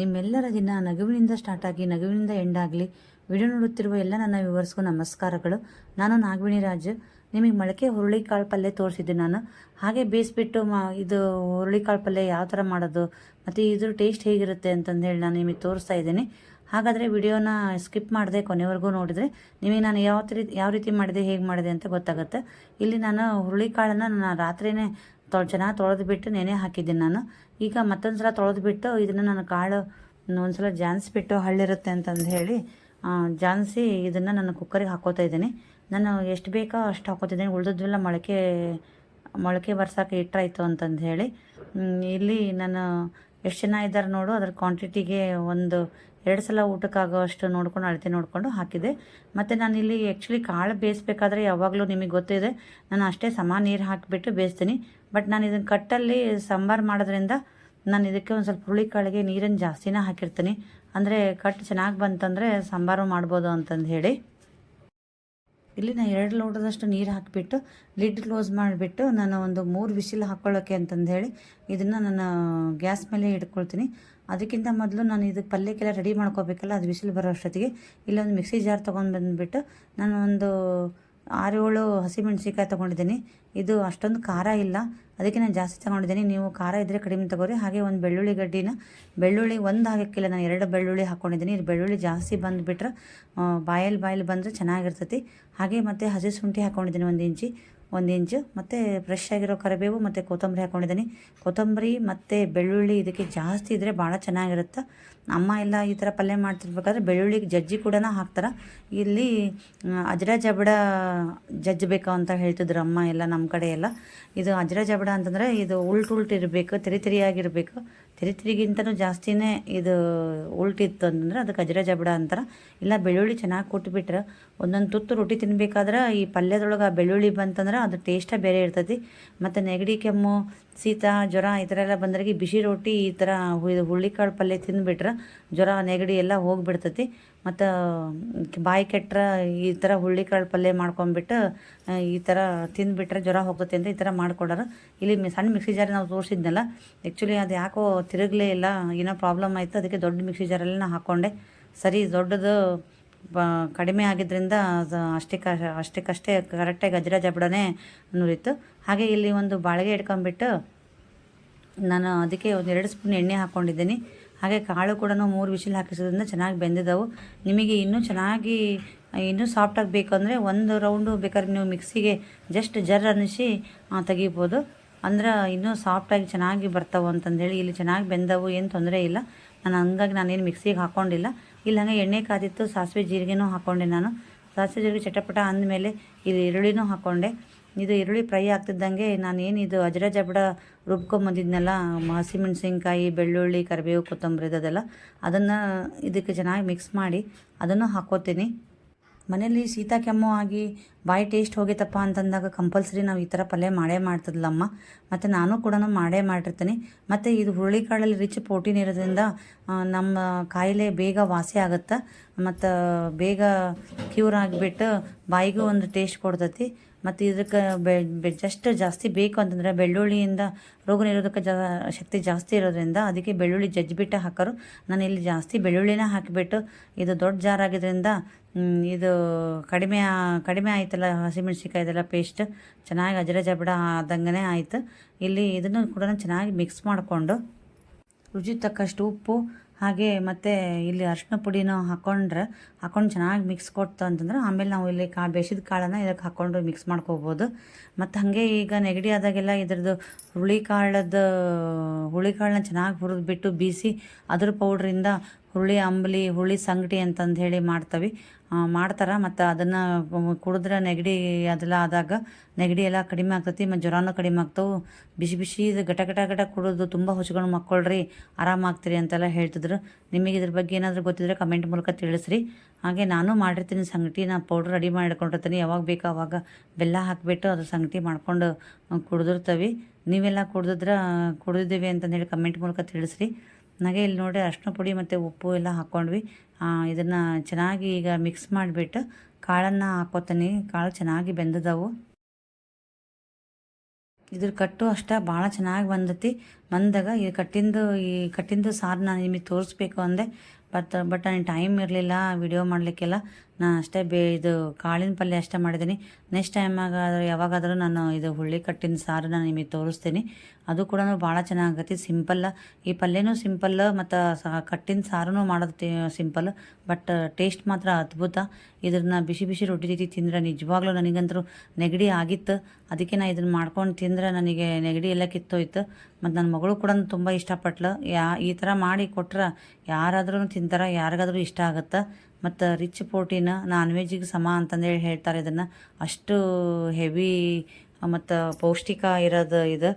ನಿಮ್ಮೆಲ್ಲರ ದಿನ ನಗುವಿನಿಂದ ಸ್ಟಾರ್ಟ್ ಆಗಿ, ನಗುವಿನಿಂದ ಎಂಡ್ ಆಗಲಿ ವಿಡಿಯೋ ನೋಡುತ್ತಿರುವ ಎಲ್ಲ ನನ್ನ ವಿವರ್ಸ್ಗೂ ನಮಸ್ಕಾರಗಳು. ನಾನು ನಾಗವಿಣಿ ರಾಜ್. ನಿಮಗೆ ಮೊಳಕೆ ಹುರುಳಿಕಾಳು ಪಲ್ಯ ತೋರಿಸಿದ್ದೆ ನಾನು. ಹಾಗೆ ಬೇಯಿಸ್ಬಿಟ್ಟು ಮಾ, ಇದು ಹುರುಳಿಕಾಳು ಪಲ್ಯ ಯಾವ ಥರ ಮಾಡೋದು, ಮತ್ತು ಇದ್ರ ಟೇಸ್ಟ್ ಹೇಗಿರುತ್ತೆ ಅಂತಂದೇಳಿ ನಾನು ನಿಮಗೆ ತೋರಿಸ್ತಾ ಇದ್ದೀನಿ. ಹಾಗಾದರೆ ವಿಡಿಯೋನ ಸ್ಕಿಪ್ ಮಾಡಿದೆ ಕೊನೆವರೆಗೂ ನೋಡಿದರೆ, ನಿಮಗೆ ನಾನು ಯಾವ ರೀತಿ ಯಾವ ರೀತಿ ಮಾಡಿದೆ, ಹೇಗೆ ಮಾಡಿದೆ ಅಂತ ಗೊತ್ತಾಗುತ್ತೆ. ಇಲ್ಲಿ ನಾನು ಹುರುಳಿಕಾಳನ್ನು ನಾನು ರಾತ್ರಿಯೇ ತೊಳೆ, ಚೆನ್ನಾಗಿ ತೊಳೆದು ಬಿಟ್ಟು ನೆನೆ ಹಾಕಿದ್ದೀನಿ ನಾನು. ಈಗ ಮತ್ತೊಂದು ಸಲ ತೊಳೆದು ಬಿಟ್ಟು ಇದನ್ನು ನಾನು ಕಾಳು ಒಂದು ಸಲ ಜಾನ್ಸ್ಬಿಟ್ಟು ಹಳ್ಳಿರುತ್ತೆ ಅಂತಂದು ಹೇಳಿ ಜಾನ್ಸಿ ಇದನ್ನು ನಾನು ಕುಕ್ಕರಿಗೆ ಹಾಕೋತಾ ಇದ್ದೀನಿ. ನಾನು ಎಷ್ಟು ಬೇಕೋ ಅಷ್ಟು ಹಾಕೋತಿದ್ದೀನಿ. ಉಳಿದದ್ವೆಲ್ಲ ಮೊಳಕೆ ಮೊಳಕೆ ಬರ್ಸೋಕೆ ಇಟ್ಟರಾಯ್ತು ಅಂತಂದು ಹೇಳಿ. ಇಲ್ಲಿ ನಾನು ಎಷ್ಟು ಜನ ಇದ್ದಾರೆ ನೋಡು, ಅದ್ರ ಕ್ವಾಂಟಿಟಿಗೆ ಒಂದು ಎರಡು ಸಲ ಊಟಕ್ಕಾಗೋ ಅಷ್ಟು ನೋಡ್ಕೊಂಡು, ಅಳತೆ ನೋಡಿಕೊಂಡು ಹಾಕಿದೆ. ಮತ್ತು ನಾನು ಇಲ್ಲಿ ಆ್ಯಕ್ಚುಲಿ ಕಾಳು ಬೇಯಿಸ್ಬೇಕಾದ್ರೆ ಯಾವಾಗಲೂ ನಿಮಗೆ ಗೊತ್ತಿದೆ, ನಾನು ಅಷ್ಟೇ ಸಮ ನೀರು ಹಾಕಿಬಿಟ್ಟು ಬೇಯಿಸ್ತೀನಿ. ಬಟ್ ನಾನು ಇದನ್ನು ಕಟ್ಟಲ್ಲಿ ಸಾಂಬಾರು ಮಾಡೋದ್ರಿಂದ ನಾನು ಇದಕ್ಕೆ ಒಂದು ಸ್ವಲ್ಪ ಹುಳಿ ಕಾಳಿಗೆ ನೀರನ್ನು ಜಾಸ್ತಿನೇ ಹಾಕಿರ್ತೀನಿ. ಅಂದರೆ ಕಟ್ ಚೆನ್ನಾಗಿ ಬಂತಂದರೆ ಸಾಂಬಾರು ಮಾಡ್ಬೋದು ಅಂತಂದು ಹೇಳಿ. ಇಲ್ಲಿ ನಾನು ಎರಡು ಲೋಟದಷ್ಟು ನೀರು ಹಾಕಿಬಿಟ್ಟು ಲಿಡ್ ಕ್ಲೋಸ್ ಮಾಡಿಬಿಟ್ಟು ನಾನು ಒಂದು ಮೂರು ವಿಸಿಲ್ ಹಾಕ್ಕೊಳ್ಳೋಕ್ಕೆ ಅಂತಂದು ಹೇಳಿ ಇದನ್ನು ನಾನು ಗ್ಯಾಸ್ ಮೇಲೆ ಇಟ್ಕೊಳ್ತೀನಿ. ಅದಕ್ಕಿಂತ ಮೊದಲು ನಾನು ಇದಕ್ಕೆ ಪಲ್ಯಕ್ಕೆಲ್ಲ ರೆಡಿ ಮಾಡ್ಕೋಬೇಕಲ್ಲ, ಅದು ವಿಸಿಲ್ ಬರೋ ಅಷ್ಟೊತ್ತಿಗೆ ಇಲ್ಲೊಂದು ಮಿಕ್ಸಿ ಜಾರ್ ತೊಗೊಂಡು ಬಂದುಬಿಟ್ಟು ನಾನು ಒಂದು ಆರು ಏಳು ಹಸಿಮೆಣ್ಸಿಕಾಯಿ ತೊಗೊಂಡಿದ್ದೀನಿ. ಇದು ಅಷ್ಟೊಂದು ಖಾರ ಇಲ್ಲ. ಅದಕ್ಕೆ ನಾನು ಜಾಸ್ತಿ ತೊಗೊಂಡಿದ್ದೀನಿ. ನೀವು ಖಾರ ಇದ್ದರೆ ಕಡಿಮೆ ತಗೋರಿ. ಹಾಗೆ ಒಂದು ಬೆಳ್ಳುಳ್ಳಿ ಗಡ್ಡಿನ, ಬೆಳ್ಳುಳ್ಳಿ ಒಂದು ಹಾಕಕ್ಕಿಲ್ಲ. ನಾನು ಎರಡು ಬೆಳ್ಳುಳ್ಳಿ ಹಾಕ್ಕೊಂಡಿದ್ದೀನಿ ಇದು ಬೆಳ್ಳುಳ್ಳಿ ಜಾಸ್ತಿ ಬಂದುಬಿಟ್ರೆ ಬಾಯಲ್ಲಿ ಬಾಯಲ್ಲಿ ಬಂದರೆ ಚೆನ್ನಾಗಿರ್ತೈತಿ. ಹಾಗೆ ಮತ್ತು ಹಸಿ ಶುಂಠಿ ಹಾಕ್ಕೊಂಡಿದ್ದೀನಿ ಒಂದು ಇಂಚಿ. ಒಂದು ಇಂಚು, ಮತ್ತು ಫ್ರೆಶ್ ಆಗಿರೋ ಕರಿಬೇವು, ಮತ್ತು ಕೊತ್ತಂಬರಿ ಹಾಕ್ಕೊಂಡಿದ್ದೀನಿ ಕೊತ್ತಂಬರಿ ಮತ್ತು ಬೆಳ್ಳುಳ್ಳಿ ಇದಕ್ಕೆ ಜಾಸ್ತಿ ಇದ್ದರೆ ಭಾಳ ಚೆನ್ನಾಗಿರುತ್ತೆ. ಅಮ್ಮ ಎಲ್ಲ ಈ ಥರ ಪಲ್ಯ ಮಾಡ್ತಿರ್ಬೇಕಾದ್ರೆ ಬೆಳ್ಳುಳ್ಳಿಗೆ ಜಜ್ಜಿ ಕೂಡ ಹಾಕ್ತಾರೆ. ಇಲ್ಲಿ ಅಜ್ರ ಜಬಡ ಜಜ್ಜಬೇಕು ಅಂತ ಹೇಳ್ತಿದ್ರು ಅಮ್ಮ ಎಲ್ಲ ನಮ್ಮ ಕಡೆ ಎಲ್ಲ. ಇದು ಅಜ್ರ ಜಬಡ ಅಂತಂದರೆ ಇದು ಉಲ್ಟು ಉಲ್ಟು ಇರಬೇಕು, ತಿರಿ ತಿರಿಯಾಗಿರಬೇಕು. ತಿರಿ ಜಾಸ್ತಿನೇ ಇದು ಉಲ್ಟಿತ್ತು ಅಂತಂದ್ರೆ ಅದಕ್ಕೆ ಅಜ್ರ ಜಬಡ ಅಂತಾರೆ. ಇಲ್ಲ, ಬೆಳ್ಳುಳ್ಳಿ ಚೆನ್ನಾಗಿ ಕೊಟ್ಬಿಟ್ರೆ. ಒಂದೊಂದು ತುತ್ತು ರೊಟ್ಟಿ ತಿನ್ನಬೇಕಾದ್ರೆ ಈ ಪಲ್ಯದೊಳಗೆ ಆ ಬೆಳ್ಳುಳ್ಳಿ ಬಂತಂದ್ರೆ ಅದು ಟೇಸ್ಟೇ ಬೇರೆ ಇರ್ತೈತಿ. ಮತ್ತು ನೆಗಡಿ ಕೆಮ್ಮು, ಶೀತ, ಜ್ವರ ಈ ಥರ ಎಲ್ಲ ಬಂದ್ರಿಗೆ ಬಿಸಿ ರೊಟ್ಟಿ ಈ ಥರ ಹು- ಹುರುಳಿಕಾಳು ಪಲ್ಯ ತಿಂದುಬಿಟ್ರೆ ಜ್ವರ, ನೆಗಡಿ ಎಲ್ಲ ಹೋಗಿಬಿಡ್ತೈತಿ. ಮತ್ತು ಬಾಯಿ ಕೆಟ್ಟರೆ ಈ ಥರ ಹುರುಳಿಕಾಳು ಪಲ್ಯ ಮಾಡ್ಕೊಂಬಿಟ್ಟು ಈ ಥರ ತಿಂದುಬಿಟ್ರೆ ಜ್ವರ ಹೋಗ್ತೈತಿ ಅಂತ ಈ ಥರ ಮಾಡ್ಕೊಡೋರು. ಇಲ್ಲಿ ಸಣ್ಣ ಮಿಕ್ಸಿ ಜಾರ್ ನಾವು ತೋರಿಸಿದ್ನಲ್ಲ ಆ್ಯಕ್ಚುಲಿ ಅದು ಯಾಕೋ ತಿರುಗಲೇ ಇಲ್ಲ, ಏನೋ ಪ್ರಾಬ್ಲಮ್ ಆಯಿತು, ಅದಕ್ಕೆ ದೊಡ್ಡ ಮಿಕ್ಸಿ ಜಾರಲ್ಲಿ ನಾನು ಹಾಕ್ಕೊಂಡೆ ಸರಿ, ದೊಡ್ಡದು ಬ, ಕಡಿಮೆ ಆಗಿದ್ದರಿಂದ ಅಷ್ಟಕ್ಕೆ ಅಷ್ಟಕ್ಕಷ್ಟೇ ಕರೆಕ್ಟಾಗಿ ಗಜ್ರ ಜಬಡನೇ ನುರಿತು ಹಾಗೆ ಇಲ್ಲಿ ಒಂದು ಬಾಳಿಗೆ ಇಟ್ಕೊಂಬಿಟ್ಟು ನಾನು ಅದಕ್ಕೆ ಒಂದು ಎರಡು ಸ್ಪೂನ್ ಎಣ್ಣೆ ಹಾಕ್ಕೊಂಡಿದ್ದೀನಿ. ಹಾಗೆ ಕಾಳು ಕೂಡ ಮೂರು ವಿಷಲ್ ಹಾಕಿಸೋದ್ರಿಂದ ಚೆನ್ನಾಗಿ ಬೆಂದಿದ್ದವು ನಿಮಗೆ ಇನ್ನೂ ಚೆನ್ನಾಗಿ, ಇನ್ನೂ ಸಾಫ್ಟಾಗಿ ಬೇಕು ಅಂದರೆ ಒಂದು ರೌಂಡು ಬೇಕಾದ್ರೆ ನೀವು ಮಿಕ್ಸಿಗೆ ಜಸ್ಟ್ ಜರ್ ಅನ್ನಿಸಿ ತೆಗಿಬೋದು. ಅಂದ್ರೆ ಇನ್ನೂ ಸಾಫ್ಟಾಗಿ ಚೆನ್ನಾಗಿ ಬರ್ತಾವೆ ಅಂತಂದೇಳಿ ಇಲ್ಲಿ ಚೆನ್ನಾಗಿ ಬೆಂದವು, ಏನು ತೊಂದರೆ ಇಲ್ಲ. ನಾನು ಹಂಗಾಗಿ ನಾನೇನು ಮಿಕ್ಸಿಗೆ ಹಾಕ್ಕೊಂಡಿಲ್ಲ ಇಲ್ಲಿ ಹಂಗೆ ಎಣ್ಣೆ ಕಾದಿತ್ತು, ಸಾಸಿವೆ ಜೀರಿಗೆನೂ ಹಾಕ್ಕೊಂಡೆ ನಾನು. ಸಾಸಿವೆ ಜೀರಿಗೆ ಚಟಪಟ ಅಂದಮೇಲೆ ಇದು ಈರುಳ್ಳಿನೂ ಹಾಕ್ಕೊಂಡೆ ಇದು ಈರುಳ್ಳಿ ಫ್ರೈ ಆಗ್ತಿದ್ದಂಗೆ ನಾನೇನು ಇದು ಅಜರ ಜಬಡ ರುಬ್ಕೊಂಬಂದಿದ್ನಲ್ಲ ಹಸಿಮೆಣ್ಸಿನ್ಕಾಯಿ, ಬೆಳ್ಳುಳ್ಳಿ, ಕರಿಬೇವು, ಕೊತ್ತಂಬರಿ ಅದೆಲ್ಲ ಅದನ್ನು ಇದಕ್ಕೆ ಚೆನ್ನಾಗಿ ಮಿಕ್ಸ್ ಮಾಡಿ ಅದನ್ನು ಹಾಕ್ಕೋತೀನಿ ಮನೇಲಿ ಶೀತ ಕೆಮ್ಮು ಆಗಿ ಬಾಯಿ ಟೇಸ್ಟ್ ಹೋಗೈತಪ್ಪ ಅಂತಂದಾಗ ಕಂಪಲ್ಸರಿ ನಾವು ಈ ಥರ ಪಲ್ಯ ಮಾಡೇ ಮಾಡ್ತದಲ್ಲಮ್ಮ ಮತ್ತು ನಾನು ಕೂಡ ಮಾಡೇ ಮಾಡಿರ್ತೀನಿ. ಮತ್ತು ಇದು ಹುರುಳಿಕಾಳಲ್ಲಿ ರಿಚ್ ಪ್ರೋಟೀನ್ ಇರೋದ್ರಿಂದ ನಮ್ಮ ಕಾಯಿಲೆ ಬೇಗ ವಾಸಿ ಆಗುತ್ತೆ, ಮತ್ತು ಬೇಗ ಕ್ಯೂರ್ ಆಗಿಬಿಟ್ಟು ಬಾಯಿಗೂ ಒಂದು ಟೇಸ್ಟ್ ಕೊಡ್ತೈತಿ. ಮತ್ತು ಇದಕ್ಕೆ ಬೆ ಜಸ್ಟ್ ಜಾಸ್ತಿ ಬೇಕು ಅಂತಂದರೆ ಬೆಳ್ಳುಳ್ಳಿಯಿಂದ ರೋಗ ನಿರೋಧಕ ಜಾ, ಶಕ್ತಿ ಜಾಸ್ತಿ ಇರೋದ್ರಿಂದ ಅದಕ್ಕೆ ಬೆಳ್ಳುಳ್ಳಿ ಜಜ್ಜಿಬಿಟ್ಟು ಹಾಕೋರು. ನಾನು ಇಲ್ಲಿ ಜಾಸ್ತಿ ಬೆಳ್ಳುಳ್ಳಿನ ಹಾಕಿಬಿಟ್ಟು ಇದು ದೊಡ್ಡ ಜಾರಾಗಿದ್ದರಿಂದ ಇದು ಕಡಿಮೆ ಕಡಿಮೆ ಕಡಿಮೆ ಆಯ್ತಲ್ಲ ಹಸಿಮೆಣ್ಸಿಕಾಯ್ದೆಲ್ಲ ಪೇಸ್ಟ್ ಚೆನ್ನಾಗಿ ಅಜರ ಜಬಡ ಆದಂಗೆ ಆಯಿತು. ಇಲ್ಲಿ ಇದನ್ನು ಕೂಡ ಚೆನ್ನಾಗಿ ಮಿಕ್ಸ್ ಮಾಡಿಕೊಂಡು ರುಚಿ ತಕ್ಕಷ್ಟು ಉಪ್ಪು ಹಾಗೆ ಮತ್ತು ಇಲ್ಲಿ ಅರಿಶಿನ ಪುಡಿನೂ ಹಾಕ್ಕೊಂಡ್ರೆ ಹಾಕ್ಕೊಂಡು ಚೆನ್ನಾಗಿ ಮಿಕ್ಸ್ ಕೊಡ್ತು ಅಂತಂದ್ರೆ, ಆಮೇಲೆ ನಾವು ಇಲ್ಲಿ ಕಾ, ಬೇಸಿದ ಕಾಳನ್ನು ಇದಕ್ಕೆ ಹಾಕ್ಕೊಂಡು ಮಿಕ್ಸ್ ಮಾಡ್ಕೋಬೋದು. ಮತ್ತು ಹಾಗೆ ಈಗ ನೆಗಡಿ ಆದಾಗೆಲ್ಲ ಇದ್ರದ್ದು ಹುರುಳಿಕಾಳದ ಹುರುಳಿಕಾಳನ್ನ ಚೆನ್ನಾಗಿ ಹುರಿದ್ಬಿಟ್ಟು ಬೀಸಿ ಅದ್ರ ಪೌಡ್ರಿಂದ ಹುರುಳಿ ಅಂಬಲಿ ಹುರುಳಿ ಸಂಗಟಿ ಅಂತಂದು ಹೇಳಿ ಮಾಡ್ತವೆ. ಮಾಡ್ತಾರೆ ಮತ್ತು ಅದನ್ನು ಕುಡಿದ್ರೆ ನೆಗಡಿ ಅದೆಲ್ಲ ಆದಾಗ ನೆಗಡಿ ಎಲ್ಲ ಕಡಿಮೆ ಆಗ್ತೈತಿ ಮತ್ತು ಜ್ವರನೂ ಕಡಿಮೆ ಆಗ್ತಾವೆ. ಬಿಸಿ ಬಿಸಿ ಇದು ಗಟ ಗಟ ಗಟ ಕುಡಿದು ತುಂಬ ಹುಚ್ಕೊಂಡು ಮಕ್ಕೊಳ್ರಿ ಆರಾಮಾಗ್ತೀರಿ ಅಂತೆಲ್ಲ ಹೇಳ್ತಿದ್ರು. ನಿಮಗೆ ಇದ್ರ ಬಗ್ಗೆ ಏನಾದರೂ ಗೊತ್ತಿದ್ರೆ ಕಮೆಂಟ್ ಮೂಲಕ ತಿಳಿಸ್ರಿ. ಹಾಗೆ ನಾನು ಮಾಡಿರ್ತೀನಿ ಸಂಗಟಿ, ನಾ ಪೌಡ್ರ್ ರೆಡಿ ಮಾಡ್ಕೊಂಡಿರ್ತೀನಿ. ಯಾವಾಗ ಬೇಕೋ ಅವಾಗ ಬೆಲ್ಲ ಹಾಕಿಬಿಟ್ಟು ಅದ್ರ ಸಂಗಟಿ ಮಾಡ್ಕೊಂಡು ಕುಡಿದಿರ್ತವೆ. ನೀವೆಲ್ಲ ಕುಡಿದ್ರೆ ಕುಡಿದಿದ್ದೀವಿ ಅಂತಂದೇಳಿ ಕಮೆಂಟ್ ಮೂಲಕ ತಿಳಿಸ್ರಿ. ಹಾಗೆ ಇಲ್ಲಿ ನೋಡಿ ಅರಿಶಿನ ಪುಡಿ ಮತ್ತು ಉಪ್ಪು ಎಲ್ಲ ಹಾಕ್ಕೊಂಡ್ವಿ ಇದನ್ನು ಚೆನ್ನಾಗಿ ಈಗ ಮಿಕ್ಸ್ ಮಾಡಿಬಿಟ್ಟು ಕಾಳನ್ನು ಹಾಕೋತೀನಿ. ಕಾಳು ಚೆನ್ನಾಗಿ ಬೆಂದದವು. ಇದ್ರ ಕಟ್ಟು ಅಷ್ಟ ಭಾಳ ಚೆನ್ನಾಗಿ ಬಂದತಿ. ಬಂದಾಗ ಈ ಕಟ್ಟಿಂದು ಈ ಕಟ್ಟಿಂದು ಸಾರು ನಾನು ನಿಮಗೆ ತೋರಿಸ್ಬೇಕು ಅಂದೆ. ಬಟ್ ಬಟ್ ನನಗೆ ಟೈಮ್ ಇರಲಿಲ್ಲ ವಿಡಿಯೋ ಮಾಡಲಿಕ್ಕೆಲ್ಲ. ನಾನು ಅಷ್ಟೇ ಬೇ, ಇದು ಕಾಳಿನ ಪಲ್ಯ ಅಷ್ಟೇ ಮಾಡಿದ್ದೀನಿ ನೆಕ್ಸ್ಟ್ ಟೈಮಾಗಾದರೂ ಯಾವಾಗಾದರೂ ನಾನು ಇದು ಹುಳ್ಳಿ ಕಟ್ಟಿನ ಸಾರು ನಾನು ನಿಮಗೆ ತೋರಿಸ್ತೀನಿ. ಅದು ಕೂಡ ಭಾಳ ಚೆನ್ನಾಗತ್ತೆ ಸಿಂಪಲ್ ಈ ಪಲ್ಯನೂ ಸಿಂಪಲ್ ಮತ್ತು ಕಟ್ಟಿನ ಸಾರೂ ಮಾಡೋದು ಸಿಂಪಲ್ ಬಟ್ ಟೇಸ್ಟ್ ಮಾತ್ರ ಅದ್ಭುತ. ಇದನ್ನ ಬಿಸಿ ಬಿಸಿ ರೊಟ್ಟಿ ಜೊತೆ ತಿಂದರೆ ನಿಜವಾಗ್ಲೂ ನನಗಂತೂ ನೆಗಡಿ ಆಗಿತ್ತು. ಅದಕ್ಕೆ ನಾನು ಇದನ್ನು ಮಾಡ್ಕೊಂಡು ತಿಂದರೆ ನನಗೆ ನೆಗಡಿ ಎಲ್ಲ ಕಿತ್ತೋಯ್ತು. ಮತ್ತು ನನ್ನ ಮಗಳು ಕೂಡ ತುಂಬ ಇಷ್ಟಪಟ್ಲು. ಯಾ, ಈ ಥರ ಮಾಡಿ ಕೊಟ್ರೆ ಯಾರಾದ್ರೂ ತಿಂತಾರೆ, ಯಾರಿಗಾದ್ರೂ ಇಷ್ಟ ಆಗುತ್ತೆ. ಮತ್ತು ರಿಚ್ ಪ್ರೋಟೀನ್ ನಾನ್ ವೆಜ್ಗೆ ಸಮ ಅಂತಂದೇಳಿ ಹೇಳ್ತಾರೆ ಇದನ್ನು. ಅಷ್ಟು ಹೆವಿ, ಮತ್ತು ಪೌಷ್ಟಿಕ ಇರೋದು ಇದು.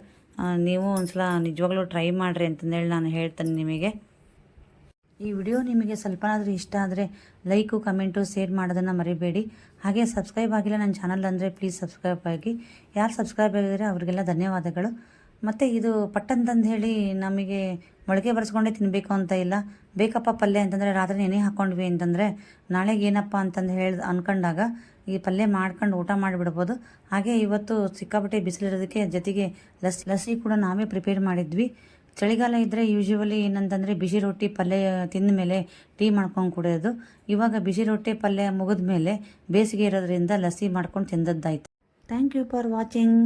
ನೀವು ಒಂದ್ಸಲ ನಿಜವಾಗ್ಲೂ ಟ್ರೈ ಮಾಡಿರಿ ಅಂತಂದೇಳಿ ನಾನು ಹೇಳ್ತೇನೆ ನಿಮಗೆ. ಈ ವಿಡಿಯೋ ನಿಮಗೆ ಸ್ವಲ್ಪನಾದರೂ ಇಷ್ಟ ಆದರೆ ಲೈಕು ಕಮೆಂಟು ಶೇರ್ ಮಾಡೋದನ್ನು ಮರಿಬೇಡಿ. ಹಾಗೆ ಸಬ್ಸ್ಕ್ರೈಬ್ ಆಗಿಲ್ಲ ನನ್ನ ಚಾನಲ್ ಅಂದರೆ ಪ್ಲೀಸ್ ಸಬ್ಸ್ಕ್ರೈಬ್ ಆಗಿ. ಯಾರು ಸಬ್ಸ್ಕ್ರೈಬ್ ಆಗಿದ್ರೆ ಅವರಿಗೆಲ್ಲ ಧನ್ಯವಾದಗಳು. ಮತ್ತು ಇದು ಪಟ್ಟಂತಂದು ಹೇಳಿ ನಮಗೆ ಮೊಳಕೆ ಬರೆಸ್ಕೊಂಡೇ ತಿನ್ನಬೇಕು ಅಂತ ಇಲ್ಲ. ಬೇಕಪ್ಪ ಪಲ್ಯ ಅಂತಂದರೆ ರಾತ್ರಿ ನೆನೆ ಹಾಕ್ಕೊಂಡ್ವಿ ಅಂತಂದರೆ ನಾಳೆಗೆ ಏನಪ್ಪ ಅಂತಂದು ಹೇಳಿ ಅನ್ಕೊಂಡಾಗ ಈ ಪಲ್ಯ ಮಾಡ್ಕೊಂಡು ಊಟ ಮಾಡಿಬಿಡ್ಬೋದು. ಹಾಗೆ ಇವತ್ತು ಸಿಕ್ಕಾಪಟ್ಟೆ ಬಿಸಿಲಿರೋದಕ್ಕೆ ಜೊತೆಗೆ ಲಸ್, ಲಸ್ಸಿ ಕೂಡ ನಾವೇ ಪ್ರಿಪೇರ್ ಮಾಡಿದ್ವಿ. ಚಳಿಗಾಲ ಇದ್ದರೆ ಯೂಶ್ವಲಿ ಏನಂತಂದರೆ ಬಿಸಿ ರೊಟ್ಟಿ ಪಲ್ಯ ತಿಂದ ಮೇಲೆ ಟೀ ಮಾಡ್ಕೊಂಡು ಕುಡಿಯೋದು. ಇವಾಗ ಬಿಸಿ ರೊಟ್ಟಿ ಪಲ್ಯ ಮುಗಿದ ಮೇಲೆ ಬೇಸಿಗೆ ಇರೋದ್ರಿಂದ ಲಸ್ಸಿ ಮಾಡ್ಕೊಂಡು ತಿಂದದ್ದಾಯಿತು. Thank you for watching